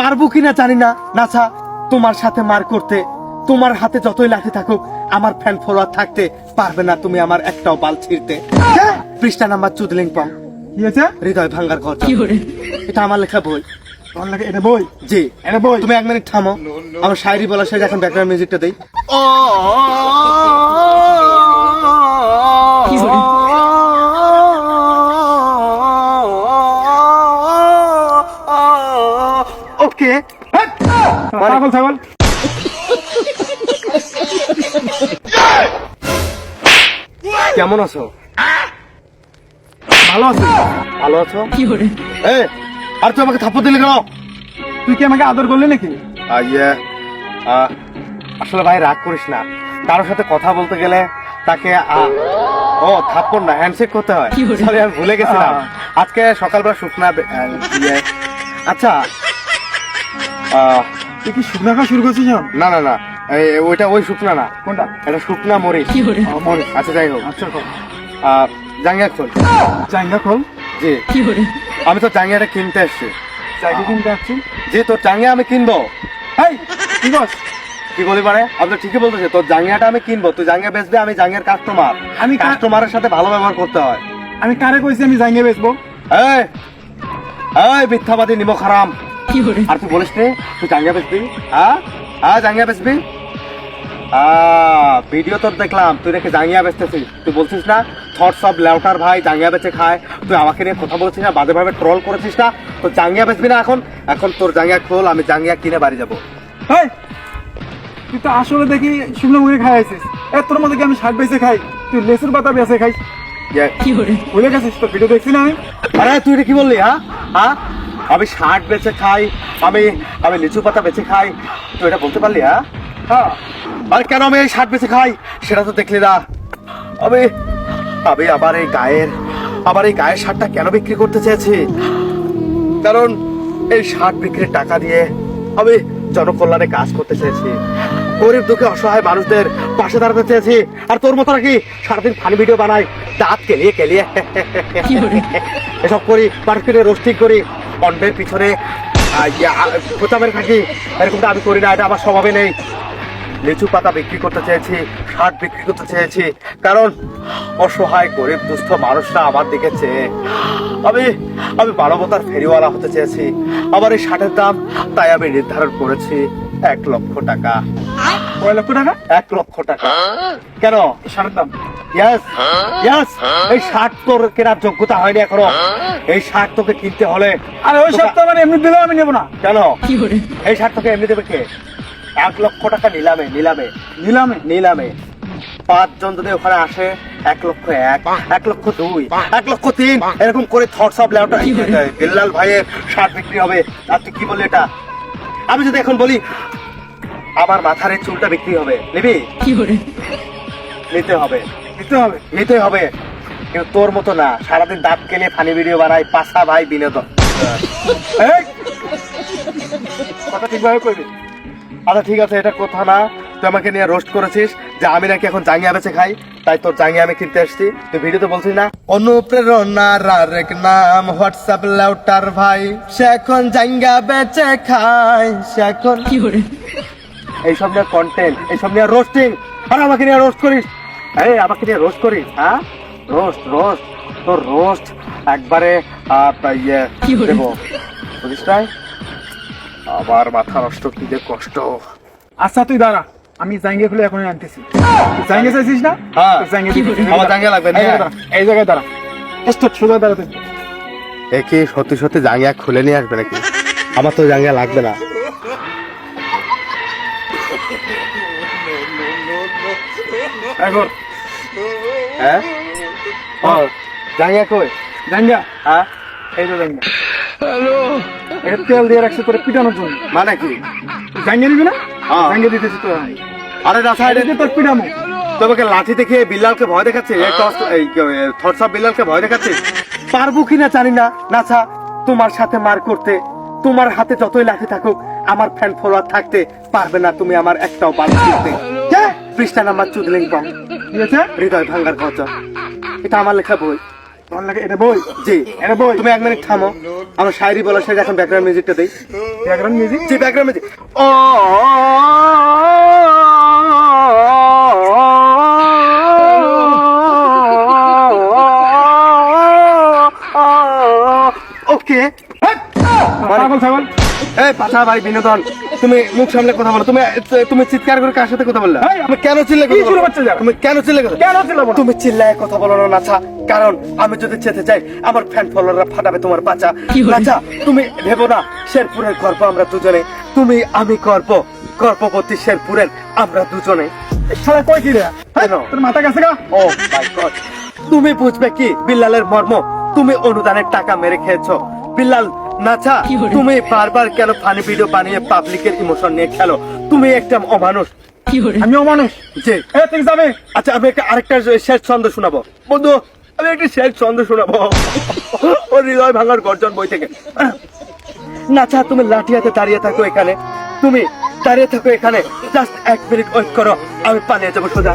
পারব কিনা জানি না নাছা তোমার সাথে মার করতে তোমার হাতে যতই লাঠি থাকুক আমার ফ্যান ফলোয়ার থাকতে পারবে না তুমি আমার একটাও বাল ছিঁড়তে পৃষ্ঠা নাম্বার চুদলিং পং হৃদয় ভাঙ্গার কথা এটা আমার লেখা বই তোর লাগে এটা বই জি এটা বই তুমি এক মিনিট থামো আমার শায়রি বলার শেষ এখন ব্যাকগ্রাউন্ড মিউজিকটা দেই ওকে কেমন আছো? ভালো আছো? ভালো আছো? এ আর তুই আমাকে থাপ্পড় দিলি কেন? তুই কি আমাকে আদর করলি নাকি? ইয়ে আসলে ভাই রাগ করিস না। কারোর সাথে কথা বলতে গেলে তাকে ও থাপ্পড় না হ্যান্ডশেক করতে হয়। সরি আমি ভুলে গেছিলাম। আজকে সকালবেলা শুকনা ইয়ে। আচ্ছা। আহ, তুই কি শুকনা খাওয়া শুরু করছিস না না না। ওইটা ওই শুকনা না। কোনটা? এটা শুকনা মরিচ। ও, মরিচ। আচ্ছা যাই হোক। আচ্ছা খোল জাঙ্গিয়া খোল। চাঙ্গা খোল? জি। আমি তো জাঙ্গিয়াটা কিনতে এসছি। চাইকে কিনতে আসছি জি তোর জাঙ্গিয়া আমি কিনবো। এই কি বস কি বলি পারে আমি তো ঠিকই বলতেছে তোর জাঙ্গিয়াটা আমি কিনবো। তুই জাঙ্গিয়া বেচবে আমি জাঙ্গিয়ার কাস্টমার আমি কাস্টমারের সাথে ভালো ব্যবহার করতে হয়। আমি কারে কইছি আমি জাঙ্গে বেচবো? এই এই মিথ্যাবাদী নিমক হারাম আর তুই বলিস নি তুই জাঙ্গিয়া বেচবি? হ্যাঁ? হ্যাঁ জাঙ্গিয়া বেচবি? ভিডিও তোর দেখলাম তুই রেখে জাঙ্গিয়া বেচতেছিস। তুই বলছিস না থটস অফ লেউটার ভাই জাঙ্গিয়া বেচে খায়। তুই আমাকে নিয়ে কথা বলছিস না বাজে ভাবে ট্রল করেছিস না। তো জাঙ্গিয়া বেচবি না এখন? এখন তোর জাঙ্গিয়া খোল আমি জাঙ্গিয়া কিনে বাড়ি যাব। এই তুই তো আসলে দেখি শুকনো মুখে খাই আছিস এ তোর মধ্যে কি আমি শাক বেচে খাই? তুই লেসুর পাতা বেচে খাইস? ইয়ে, ভুলে গেছিস তো ভিডিও দেখছি না আমি? আরে তুই এটা কি বললি হ্যাঁ হ্যাঁ আমি শার্ট বেচে খাই আমি আমি লিচু পাতা বেচে খাই। তুই এটা বলতে পারলি হ্যাঁ হ্যাঁ আরে কেন আমি এই শার্ট বেচে খাই? সেটা তো দেখলি না। আমি আমি আবার এই গায়ের আবার এই গায়ের শার্টটা কেন বিক্রি করতে চেয়েছি? কারণ এই শার্ট বিক্রির টাকা দিয়ে আমি জনকল্যাণে কাজ করতে চেয়েছি। গরিব দুঃখে অসহায় মানুষদের পাশে দাঁড়াতে চেয়েছি। আর তোর মতো নাকি সারাদিন ফানি ভিডিও বানাই দাঁত কেলিয়ে কেলিয়ে। এসব করি মার্কেটে রোস্টিং করি কন্টেন্ট পিছনে প্রচারের থাকি এরকমটা আমি করি না এটা আমার স্বভাবে নেই। লিচু পাতা বিক্রি করতে চেয়েছি শার্ট বিক্রি করতে চেয়েছি। কারণ অসহায় গরিব দুস্থ মানুষরা আমার দিকে চেয়ে। আমি আমি মানবতার ফেরিওয়ালা হতে চেয়েছি। আমার এই শার্টের দাম তাই আমি নির্ধারণ করেছি এক লক্ষ টাকা। কয় লক্ষ টাকা? এক লক্ষ টাকা। কেন? শার্টের দাম। ইয়াস ইয়াস এই শার্ট তোর কেনার যোগ্যতা হয়নি এখনও। এই শার্ট তোকে কিনতে হলে আরে ওই তোকে- সপ্তাহ মানে এমনি দিলেও আমি নেব না। কেন? এই শার্ট তোকে এমনি দেবে কে? এক লক্ষ টাকা নিলামে নিলামে নিলামে নিলামে। পাঁচজন যদি ওখানে আসে এক লক্ষ এক এক লক্ষ দুই এক লক্ষ তিন এরকম করে থটস অফ লেউটা বিল্লাল ভাইয়ের শার্ট বিক্রি হবে। আর তুই কি বললি এটা? আমি যদি এখন বলি আমার মাথার এই চুলটা বিক্রি হবে। নিবি? নিতে হবে। নিতে হবে নিতে হবে। কিন্তু তোর মতো না। সারাদিন দাঁত কেলে ফানি ভিডিও বানাই পাশা ভাই বিনোদন। এই! কথা ঠিকভাবে করবি আচ্ছা ঠিক আছে এটা কথা না। তুই আমাকে নিয়ে রোস্ট করেছিস যে আমি নাকি এখন জাঙ্গিয়া বেচে খাই তাই তোর জাঙ্গিয়া আমি কিনতে এসেছি তুই ভিডিওতে বলছিস না? অনুপ্রেরণার আরেক নাম হোয়াটসঅ্যাপ লাউটার ভাই। সে এখন জাঙ্গিয়া বেচে খাই সে এখন কি করে? এইসব নিয়ে কন্টেন্ট এইসব নিয়ে রোস্টিং আর আমাকে নিয়ে রোস্ট করিস? এই আমাকে নিয়ে রোস্ট করিস হ্যাঁ? রোস্ট রোস্ট তোর রোস্ট একবারে আহ, ইয়ে দেবো। বুঝিস আবার মাথা নষ্ট কি যে কষ্ট। আচ্ছা তুই দাঁড়া আমি জাঙ্গে খুলে এখনই আনতেছি। জাঙ্গে চাইছিস না? হ্যাঁ। তো জাঙ্গে আমার জাঙ্গিয়া লাগবে, এই জায়গায় দাঁড়া, এই জায়গায় দাঁড়া। স্টপ সোজা দাঁড়াতে এ কি সত্যি সত্যি জাঙ্গিয়া খুলে নিয়ে আসবে নাকি? আমার তো জাঙ্গিয়া লাগবে না। এখন হ্যাঁ? ও জাঙ্গিয়া কই? জাঙ্গা হ্যাঁ? এই তো জাঙ্গা এটা তেল দিয়ে রাখছে তোর পিটানোর জন্য। মানে কি? জাঙ্গে নিবি না? হ্যাঁ। জাঙ্গে দিতেছি তো আরে না সাইডে এটা তোর পিটামো তোমাকে লাঠি দেখে বিল্লালকে ভয় দেখাচ্ছে? থটস অফ বিল্লালকে ভয় দেখাচ্ছে? পারব কিনা জানি না। নাছা তোমার সাথে মার করতে তোমার হাতে যতই লাঠি থাকুক আমার ফ্যান ফলোয়ার থাকতে পারবে না তুমি আমার একটাও বাল ছিঁড়তে পৃষ্ঠা নাম্বার চুদলিং আছে হৃদয় ভাঙ্গার খরচ এটা আমার লেখা বই। তোমার লাগে এটা বই জি এটা বই তুমি এক মিনিট থামো আমার শায়রি বলার সাথে এখন ব্যাকগ্রাউন্ড মিউজিকটা দেই ব্যাকগ্রাউন্ড মিউজিক জি ব্যাকগ্রাউন্ড মিউজিক ও ওকে পাগল ছাগল এই পাছা ভাই বিনোদন। তুমি মুখ সামনে কথা বলো। তুমি তুমি চিৎকার করে কার সাথে কথা বললে? এই, তুমি কেন চিল্লে কি শুরু তুমি কেন চিল্লে কথা কেন চিল্লাবো তুমি চিল্লায় কথা বলো না নাছা কারণ আমি যদি চাই আমার ফ্যান ফলোয়াররা ফাটাবে তোমার পাচা নাচা তুমি ভেবো না শেরপুরের গর্ব আমরা দুজনে। তুমি আমি গর্ব। গর্ভবতী শেরপুরের আমরা দুজনে। শালা কই কি রে কেন? তোর মাথা গেছে গা? ও মাই গড তুমি বুঝবে কি বিল্লালের মর্ম? তুমি অনুদানের টাকা মেরে খেয়েছো। বিল্লাল নাচা তুমি বারবার কেন ফানি ভিডিও বানিয়ে পাবলিকের ইমোশন নিয়ে খেলো? তুমি একটা অমানুষ। আমি অমানুষ। যে এ যাবে আচ্ছা আমি একটা আরেকটা শেষ ছন্দ শোনাবো। বন্ধু আমি একটা শেষ ছন্দ শোনাবো। ও হৃদয় ভাঙার গর্জন বই থেকে। নাচা তুমি লাঠি হাতে দাঁড়িয়ে থাকো এখানে। তুমি দাঁড়িয়ে থাকো এখানে। জাস্ট এক মিনিট ওয়েট করো। আমি পালিয়ে যাব সোজা।